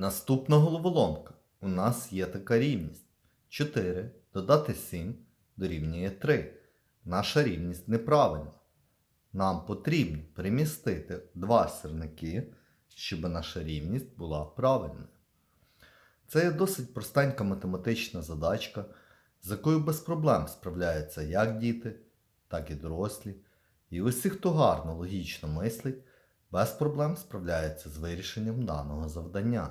Наступна головоломка. У нас є така рівність. 4 додати 7 дорівнює 3. Наша рівність неправильна. Нам потрібно перемістити два сірники, щоб наша рівність була правильною. Це є досить простенька математична задачка, з якою без проблем справляються як діти, так і дорослі. І усі, хто гарно логічно мислить, без проблем справляються з вирішенням даного завдання.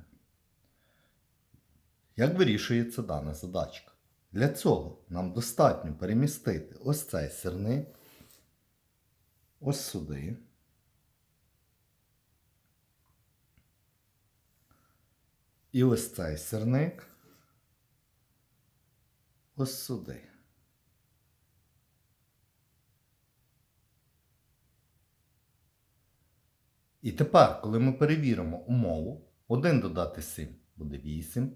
Як вирішується дана задачка? Для цього нам достатньо перемістити ось цей сірник ось сюди. І ось цей сірник ось сюди. І тепер, коли ми перевіримо умову, 1 додати 7 буде 8,